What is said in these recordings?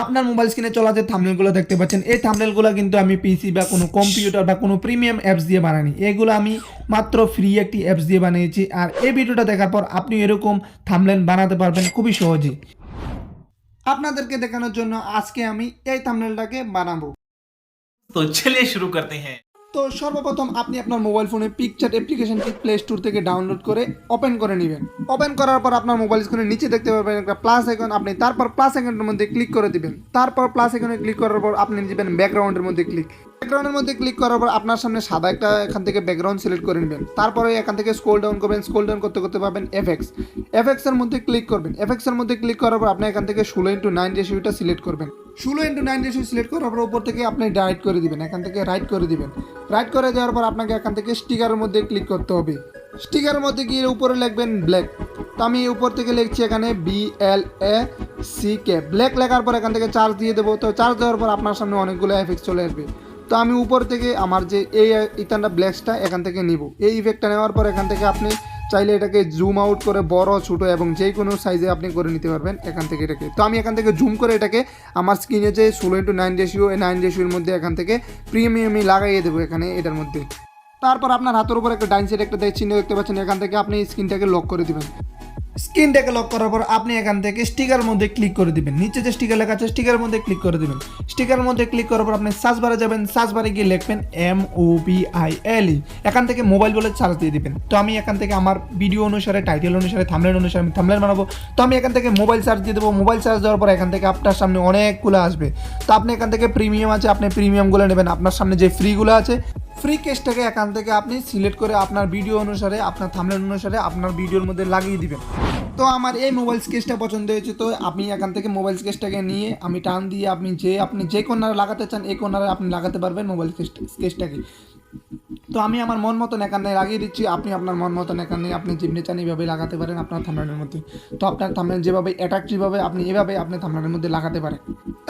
আপনার মোবাইল স্ক্রিনে চলা যে থামনেলগুলো দেখতে পাচ্ছেন, এই থামনেলগুলো কিন্তু আমি পিসি বা কোনো কম্পিউটার বা কোনো প্রিমিয়াম অ্যাপস দিয়ে বানাইনি। এগুলো আমি মাত্র ফ্রি একটি অ্যাপস দিয়ে বানিয়েছি। আর এই ভিডিওটা দেখার পর আপনি এরকম থামলেন বানাতে পারবেন খুবই সহজে। আপনাদেরকে দেখানোর জন্য আজকে আমি এই থামনেলটাকে বানাবো। তো চলে শুরু করতে হ্যাঁ। তো সর্বপ্রথম আপনি আপনার মোবাইল ফোনে পিকচার অ্যাপ্লিকেশনটি প্লে স্টোর থেকে ডাউনলোড করে ওপেন করে নেবেন। ওপেন করার পর আপনার মোবাইল স্ক্রিনে নিচে দেখতে পাবেন একটা প্লাস আইকন আপনি তারপর প্লাস আইকনের মধ্যে ক্লিক করে দিবেন। তারপর প্লাস আইকনে ক্লিক করার পর আপনি দিবেন ব্যাকগ্রাউন্ডের মধ্যে ক্লিক ব্যাকগ্রাউন্ডের মধ্যে ক্লিক করার পর আপনার সামনে সাদা একটা এখান থেকে ব্যাকগ্রাউন্ড সিলেক্ট করে নেবেন। তারপরে এখান থেকে স্ক্রল ডাউন করবেন। স্ক্রল ডাউন করতে করতে পাবেন এফএক্স এফএক্স এর মধ্যে ক্লিক করবেন। এফএক্স এর মধ্যে ক্লিক করার পর আপনি এখান থেকে ষোলো ইন্টু নাইন রেশিওটা সিলেক্ট করবেন। ষোলো ইন্টু নাইন রেশিও সিলেক্ট করার পর উপর থেকে আপনি রাইট করে দিবেন, এখান থেকে রাইট করে দিবেন। রাইট করে দেওয়ার পর আপনাকে এখান থেকে স্টিকারের মধ্যে ক্লিক করতে হবে। স্টিকারের মধ্যে গিয়ে উপরে লিখবেন ব্ল্যাক তো আমি উপর থেকে লিখছি এখানে B L A C K black লেখার পর এখান থেকে চার্জ দিয়ে দেবো। তো চার্জ দেওয়ার পর আপনার সামনে অনেকগুলো এফেক্ট চলে আসবে। তো আমি উপর থেকে আমার যে এই ইতানটা ব্ল্যাকসটা এখান থেকে নিব। এই ইফেক্টটা নেওয়ার পর এখান থেকে আপনি চাইলে এটাকে জুম আউট করে বড়, ছোট এবং যে কোনো সাইজে আপনি করে নিতে পারবেন এখান থেকে এটাকে। তো আমি এখান থেকে জুম করে এটাকে আমার স্ক্রিনে যে ষোলো ইন্টু নাইন রেশিও নাইন রেশিওর মধ্যে এখান থেকে প্রিমিয়ামি লাগাইয়ে দেবো এখানে এটার মধ্যে। তারপর আপনার হাতের উপর একটা ডাইন সাইড একটা দেখ চিহ্ন দেখতে পাচ্ছেন, এখান থেকে আপনি স্ক্রিনটাকে লক করে দিবেন। স্ক্রিনটাকে লক করার পর আপনি এখান থেকে স্টিকার মধ্যে ক্লিক করে দিবেন। নিচে যে স্টিকার লেখা আছে স্টিকার মধ্যে ক্লিক করে দিবেন। স্টিকার মধ্যে ক্লিক করার পর আপনি সার্চ বারে যাবেন সার্চ বারে গিয়ে লিখবেন M O P I L E এখান থেকে মোবাইল বলে সার্চ দিয়ে দিবেন। তো আমি এখান থেকে আমার ভিডিও অনুসারে টাইটেল অনুসারে থামলেন অনুসারে আমি থামলেন বানাবো। তো আমি এখান থেকে মোবাইল সার্চ দিয়ে দেবো। মোবাইল সার্চ দেওয়ার পর এখান থেকে আপনার সামনে অনেকগুলো আসবে। তো আপনি এখান থেকে প্রিমিয়াম আছে, আপনি প্রিমিয়ামগুলো নেবেন। আপনার সামনে যে ফ্রিগুলো আছে ফ্রি কেসটাকে এখান থেকে আপনি সিলেক্ট করে আপনার ভিডিও অনুসারে, আপনার থামলেন অনুসারে আপনার ভিডিওর মধ্যে লাগিয়ে দিবেন। তো আমার এই মোবাইল স্কেচটা পছন্দ হয়েছে, তো আপনি এখান থেকে মোবাইল স্কেচটাকে নিয়ে আমি টান দিয়ে আপনি যে আপনি যে কর্নারে লাগাতে চান, এই কর্নারে আপনি লাগাতে পারবেন মোবাইল স্কেচটাকে তো আমি আমার মন মতন এখানে লাগিয়ে দিচ্ছি, আপনি আপনার মন মতন এখানে আপনি যেমনি চান এইভাবে লাগাতে পারেন আপনার থামলানের মধ্যে। তো আপনার থামলান যেভাবে অ্যাট্রাকটিভ হবে আপনি এভাবে আপনি থামলানের মধ্যে লাগাতে পারেন।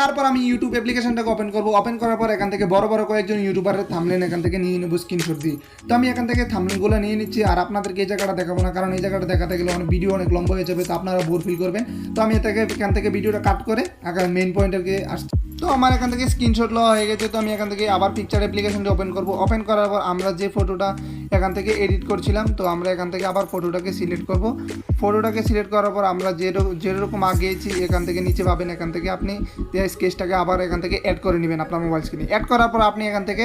তারপর আমি ইউটিউব অ্যাপ্লিকেশনটাকে ওপেন করব। ওপেন করার পর এখান থেকে বড় বড় কয়েকজন ইউটিউবারের থামলেন এখান থেকে নিয়ে নেব স্ক্রিনশট দিয়ে। তো আমি এখান থেকে থামলেনগুলো নিয়ে নিচ্ছি আর আপনাদেরকে এই জায়গাটা দেখাবো না, কারণ এই জায়গাটা দেখাতে গেলে অনেক ভিডিও অনেক লম্বা হয়ে যাবে, তো আপনারা বোর ফিল করবেন। তো আমি এখান থেকে ভিডিওটা কাট করে আগে মেইন পয়েন্টেরকে আসছি। তো আমার এখান থেকে স্ক্রিনশট লওয়া হয়ে গেছে, তো আমি এখান থেকে আবার পিকচার অ্যাপ্লিকেশনটা ওপেন করব। ওপেন করার পর আমরা যে ফটোটা এখান থেকে এডিট করছিলাম, তো আমরা এখান থেকে আবার ফটোটাকে সিলেক্ট করব। ফটোটাকে সিলেক্ট করার পর আমরা যে যেরকম আগিয়েছি এখান থেকে নিচে পাবেন, এখান থেকে আপনি স্কেচটাকে আবার এখান থেকে অ্যাড করে নেবেন আপনার মোবাইল স্ক্রিনে অ্যাড করার পর আপনি এখান থেকে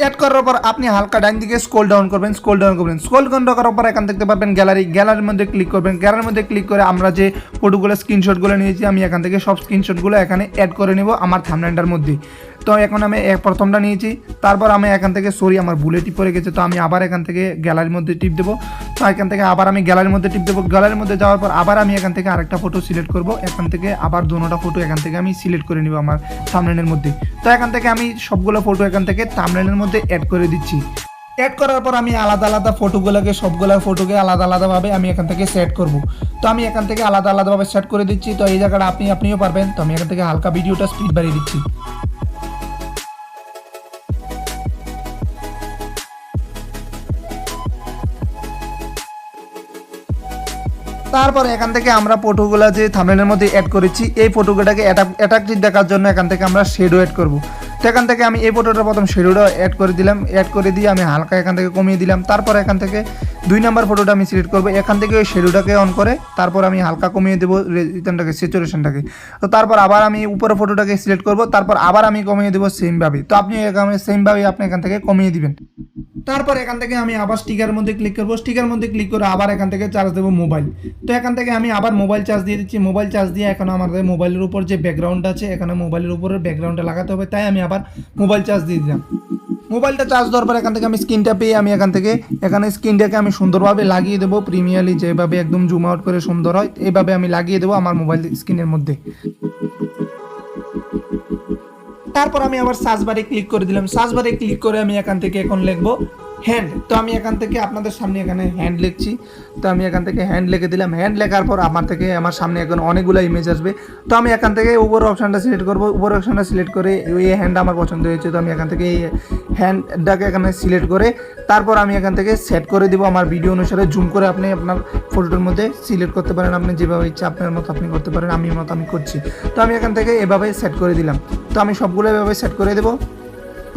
অ্যাড করার পর আপনি হালকা ডাইন দিকে স্কোল ডাউন করবেন স্কোল ডাউন করবেন। স্কোল ডাউন করার পর এখান দেখতে পারবেন গ্যালারি গ্যালারির মধ্যে ক্লিক করবেন। গ্যালারির মধ্যে ক্লিক করে আমরা যে ফটোগুলো স্ক্রিনশটগুলো নিয়েছি, আমি এখান থেকে সব স্ক্রিনশটগুলো এখানে অ্যাড করে নেব আমার থামলাইনটার মধ্যে। তো এখন আমি প্রথমটা নিয়েছি, তারপর আমি এখান থেকে সরি আমার বুলেটি পড়ে গেছে, তো আমি আবার এখান থেকে গ্যালারির মধ্যে টিপ দেবো। তো এখান থেকে আবার আমি গ্যালারির মধ্যে টিপ দেবো। গ্যালারির মধ্যে যাওয়ার পর আবার আমি এখান থেকে আরেকটা ফটো সিলেক্ট করব। এখান থেকে আবার দুটোটা ফটো এখান থেকে আমি সিলেক্ট করে নিব আমার থামলাইনের মধ্যে। তো এখান থেকে আমি সবগুলো ফটো এখান থেকে থামলাইনের মধ্যে অ্যাড করে দিচ্ছি। অ্যাড করার পর আমি আলাদা আলাদা ফটোগুলোকে সবগুলো ফটোকে আলাদা আলাদাভাবে আমি এখান থেকে সেট করব। তো আমি এখান থেকে আলাদা আলাদাভাবে সেট করে দিচ্ছি। তো এই জায়গাটা আপনি, আপনিও পারবেন। তো আমি এখান থেকে হালকা ভিডিওটা স্পিড বাড়িয়ে দিচ্ছি। তারপর এখান থেকে আমরা ফটোগুলা যে থামলেনের মধ্যে অ্যাড করেছি, এই ফটোগুলোকে অ্যাট্রাকটিভ দেখার জন্য এখান থেকে আমরা শেডো অ্যাড করব। তো এখান থেকে আমি এই ফটোটা প্রথম শেডোটা অ্যাড করে দিলাম। অ্যাড করে দিয়ে আমি হালকা এখান থেকে কমিয়ে দিলাম। তারপর এখান থেকে দুই নাম্বার ফটোটা আমি সিলেক্ট করব। এখান থেকে ওই শেডোটাকে অন করে তারপর আমি হালকা কমিয়ে দেবো রিটার্নটাকে স্যাচুরেশনটাকে তো তারপর আবার আমি উপরে ফটোটাকে সিলেক্ট করব। তারপর আবার আমি কমিয়ে দেবো সেমভাবে তো আপনি এখানে সেমভাবে আপনি এখান থেকে কমিয়ে দিবেন। তারপর এখান থেকে আমি আবার স্টিকার মধ্যে ক্লিক করব। স্টিকার মধ্যে ক্লিক করে আবার এখান থেকে চার্জ দেবো মোবাইল তো এখান থেকে আমি আবার মোবাইল চার্জ দিয়ে দিচ্ছি। মোবাইল চার্জ দিয়ে এখন আমাদের মোবাইলের উপর যে ব্যাকগ্রাউন্ড আছে, এখানে মোবাইলের উপরে ব্যাকগ্রাউন্ডটা লাগাতে হবে। তাই আমি আবার মোবাইল চার্জ দিয়ে দিলাম। মোবাইলটা চার্জ দেওয়ার পর এখান থেকে আমি স্ক্রিনটা পেয়ে আমি এখান থেকে এখানে স্ক্রিনটাকে আমি সুন্দরভাবে লাগিয়ে দেবো। প্রিমিয়ারলি যেভাবে একদম জুম আউট করে সুন্দর হয় এইভাবে আমি লাগিয়ে দেবো আমার মোবাইল স্ক্রিনের মধ্যে। তারপর আমি আবার সার্চ বারে ক্লিক করে দিলাম। সার্চ বারে ক্লিক করে আমি এখান থেকে এখন লিখব হ্যান্ড তো আমি এখান থেকে আপনাদের সামনে এখানে হ্যান্ড লিখছি। তো আমি এখান থেকে হ্যান্ড লিখে দিলাম। হ্যান্ড লেখার পর আমার থেকে আমার সামনে এখন অনেকগুলো ইমেজ আসবে। তো আমি এখান থেকে উপর অপশানটা সিলেক্ট করব। উপর অপশানটা সিলেক্ট করে এই হ্যান্ড আমার পছন্দ হয়েছে, তো আমি এখান থেকে এই হ্যান্ডটাকে এখানে সিলেক্ট করে তারপর আমি এখান থেকে সেট করে দিব আমার ভিডিও অনুসারে। জুম করে আপনি আপনার ফটোটার মধ্যে সিলেক্ট করতে পারেন। আপনি যেভাবে ইচ্ছা আপনার মতো আপনি করতে পারেন। আমি মতো আমি করছি। তো আমি এখান থেকে এভাবে সেট করে দিলাম। তো আমি সবগুলো এভাবে সেট করে দেবো।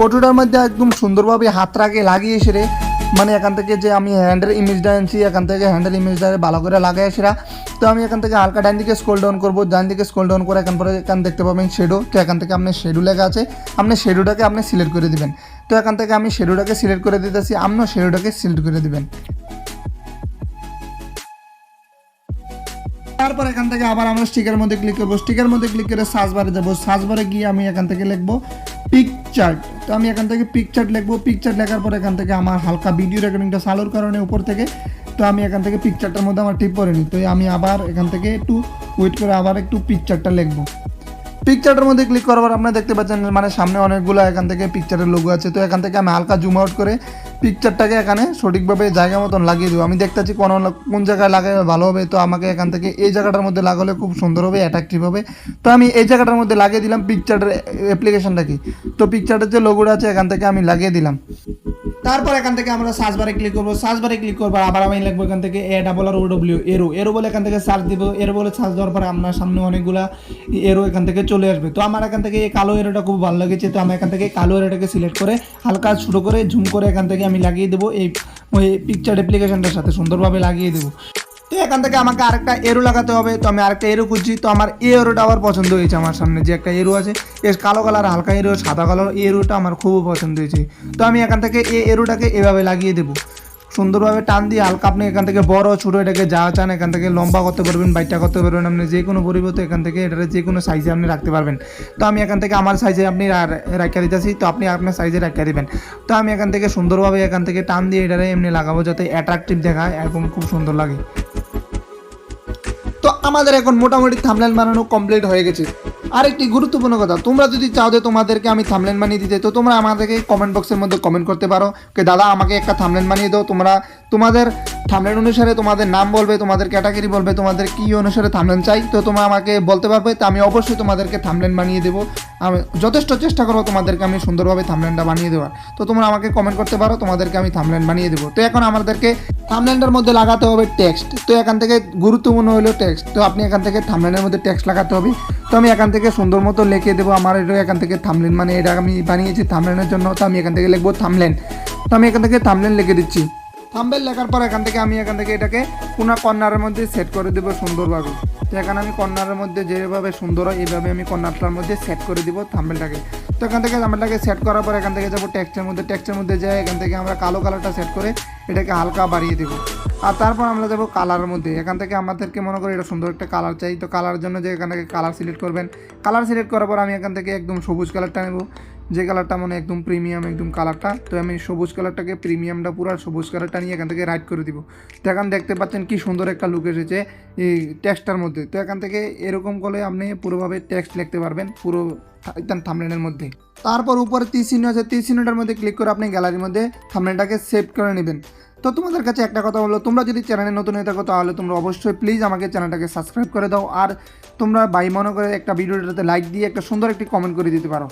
ফটোটার মধ্যে একদম সুন্দরভাবে হাতটাকে লাগিয়ে সেরে। মানে এখান থেকে যে আমি হ্যান্ডের ইমেজটা আনছি এখান থেকে হ্যান্ডের ইমেজটা ভালো করে লাগাই সেরা। তো আমি এখান থেকে হালকা ডান দিকে স্কোল ডাউন করব, ডান দিকে স্কোল ডাউন করে এখান পরে এখান দেখতে পাবেন শেডো তো এখান থেকে আপনার শেডো লেখা আছে আপনি শেডোটাকে আপনি সিলেক্ট করে দিবেন। তো এখান থেকে আমি শেডোটাকে সিলেক্ট করে দিতেছি আপনিও শেডোটাকে সিলেক্ট করে দিবেন। তারপর এখান থেকে আবার আমরা স্টিকার মধ্যে ক্লিক করব। স্টিকার মধ্যে ক্লিক করে সার্চ বারে যাব। সার্চ বারে গিয়ে আমি এখান থেকে লিখব পিকচার্ট তো আমি এখান থেকে পিকচার্ট লিখব। পিকচার্ট লেখার পর এখান থেকে আমার হালকা ভিডিও রেকর্ডিংটা চালুর কারণে উপর থেকে। তো আমি এখান থেকে পিকচারটার মধ্যে আমার টিপ নিই তো আমি আবার এখান থেকে একটু ওয়েট করে আবার একটু পিকচারটা লিখব। পিকচারটার মধ্যে ক্লিক করার আপনারা দেখতে পাচ্ছেন মানে সামনে অনেকগুলো এখান থেকে পিকচারের লোগো আছে। তো এখান থেকে আমি হালকা জুম আউট করে পিকচারটাকে এখানে সঠিকভাবে জায়গা মতন লাগিয়ে দেবো। আমি দেখতেছি কোন কোন জায়গায় লাগালে ভালো হবে। তো আমাকে এখান থেকে এই জায়গাটার মধ্যে লাগালে খুব সুন্দর হবে অ্যাট্রাকটিভ হবে। তো আমি এই জায়গাটার মধ্যে লাগিয়ে দিলাম পিকচারের অ্যাপ্লিকেশনটা কি? তো পিকচারের যে লোগোটা আছে, এখান থেকে আমি লাগিয়ে দিলাম। তারপর এখান থেকে আমরা সার্চ বারে ক্লিক করব। সার্চ বারে ক্লিক করব আবার আমি লিখব এখান থেকে A double R O W arrow arrow বলে এখান থেকে সার্চ দিব। এরো বলে সার্চ দেওয়ার পরে আপনার সামনে অনেকগুলা এরো এখান থেকে চলে আসবে। তো আমার এখান থেকে এই কালো এরোটা খুব ভালো লেগেছে। তো আমি এখান থেকে কালো এরোটাকে সিলেক্ট করে হালকা ছোটো করে ঝুম করে এখান থেকে আমি লাগিয়ে দেবো। এই, ওই পিকচার অ্যাপ্লিকেশনটার সাথে সুন্দরভাবে লাগিয়ে দেবো। তো এখান থেকে আমাকে আরেকটা এরো লাগাতে হবে। তো আমি আরেকটা এরো খুঁজছি। তো আমার এই এরোটা আবার পছন্দ হয়েছে আমার সামনে। যে একটা এরো আছে, বেশ কালো কালার, হালকা এরো, সাদা কালার এরোটা আমার খুব পছন্দ হয়েছে। তো আমি এখান থেকে এই এরোটাকে এভাবে লাগিয়ে দেবো। সুন্দরভাবে টান দিয়ে হালকা আপনি এখান থেকে বড়, ছোটো, এটাকে যা চান এখান থেকে লম্বা করতে পারবেন, বাইটটা করতে পারবেন। আপনি যে কোনো পরিবর্তে এখান থেকে এটার যে কোনো সাইজে আপনি রাখতে পারবেন। তো আমি এখান থেকে আমার সাইজে আপনি রাখা দিতেছি। তো আপনি আপনার সাইজে রাখা দেবেন। তো আমি এখান থেকে সুন্দরভাবে এখান থেকে টান দিয়ে এটারে এমনি লাগাবো যাতে অ্যাট্রাকটিভ দেখায় এবং খুব সুন্দর লাগে। আমাদের এখন মোটামুটি থামলেন বানানো কমপ্লিট হয়ে গেছে। আর একটি গুরুত্বপূর্ণ কথা, তোমরা যদি চাও যে তোমাদেরকে আমি থামলেন বানিয়ে দিতে, তো তোমরা আমাদেরকে কমেন্ট বক্সের মধ্যে কমেন্ট করতে পারো। যে দাদা, আমাকে একটা থামলেন বানিয়ে দাও। তোমরা, তোমাদের থামলেন অনুসারে তোমাদের নাম বলবে, তোমাদের ক্যাটাগরি বলবে, তোমাদের কি অনুসারে থামলেন চাই, তো তোমরা আমাকে বলতে পারবে, তো আমি অবশ্যই তোমাদেরকে থামলেন বানিয়ে দেবো। আমি যথেষ্ট চেষ্টা করব তোমাদেরকে আমি সুন্দরভাবে থামলেনটা বানিয়ে দেওয়ার। তো তোমরা আমাকে কমেন্ট করতে পারো, তোমাদেরকে আমি থামলেন বানিয়ে দেবো। তো এখন আমাদেরকে থামলেনটার মধ্যে লাগাতে হবে টেক্সট তো এখান থেকে গুরুত্বপূর্ণ হলো টেক্সট তো আপনি এখান থেকে থামলেনের মধ্যে টেক্সট লাগাতে হবে। তো আমি এখান থেকে সুন্দর মতো লিখে দেবো আমার এটা এখান থেকে থামলেন মানে এটা আমি বানিয়েছি থামলেনের জন্য, তো আমি এখান থেকে লিখব থামলেন তো আমি এখান থেকে থামলেন লিখে দিচ্ছি। থামবেল লেখার পর এখান থেকে আমি এখান থেকে এটাকে কোনো কর্নারের মধ্যে সেট করে দেবো সুন্দরভাবে। তো এখানে আমি কর্নারের মধ্যে যেভাবে সুন্দর হয়, এইভাবে আমি কর্নারটার মধ্যে সেট করে দেবো থাম্বেলটাকে তো এখান থেকে থাম্বেলটাকে সেট করার পর এখান থেকে যাব টেক্সটের মধ্যে টেক্সটের মধ্যে যাই, এখান থেকে আমরা কালো কালারটা সেট করে এটাকে হালকা বাড়িয়ে দেবো। আর তারপর আমরা যাব কালারের মধ্যে। এখান থেকে আমাদেরকে মনে করি এটা সুন্দর একটা কালার চাই। তো কালার জন্য যে এখান থেকে কালার সিলেক্ট করবেন। কালার সিলেক্ট করার পর আমি এখান থেকে একদম সবুজ কালারটা নেব। যে কালারটা মানে একদম প্রিমিয়াম একদম কালারটা, তো আমি সবুজ কালারটাকে প্রিমিয়ামটা পুরো সবুজ কালারটা নিয়ে এখান থেকে রাইট করে দিব। তো এখন দেখতে পাচ্ছেন কি সুন্দর একটা লুক এসেছে এই টেক্সটার মধ্যে। তো এখান থেকে এরকম করলে আপনি পুরোভাবে টেক্সট লিখতে পারবেন, পুরো একদম থামলেনের মধ্যে। তারপর উপরে তীর চিহ্ন আছে তীর চিহ্নটার মধ্যে ক্লিক করে আপনি গ্যালারির মধ্যে থামলেনটাকে সেভ করে নেবেন। তো তোমাদের কাছে একটা কথা বলো তোমরা যদি চ্যানেলে নতুন হয়ে থাকো তাহলে তোমরা অবশ্যই প্লিজ আমাকে চ্যানেলটাকে সাবস্ক্রাইব করে দাও। আর তোমরা বাই মনে করে একটা ভিডিওটাতে লাইক দিয়ে একটা সুন্দর একটি কমেন্ট করে দিতে পারো।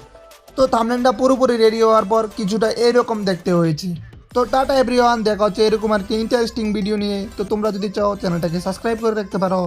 তো থামলেনটা পুরোপুরি রেডি হওয়ার পর কিছুটা এরকম দেখতে হয়েছে। তো টাটা এভরিওয়ান দেখা হচ্ছে এরকম আর কি ইন্টারেস্টিং ভিডিও নিয়ে। তো তোমরা যদি চাও চ্যানেলটাকে সাবস্ক্রাইব করে রাখতে পারো।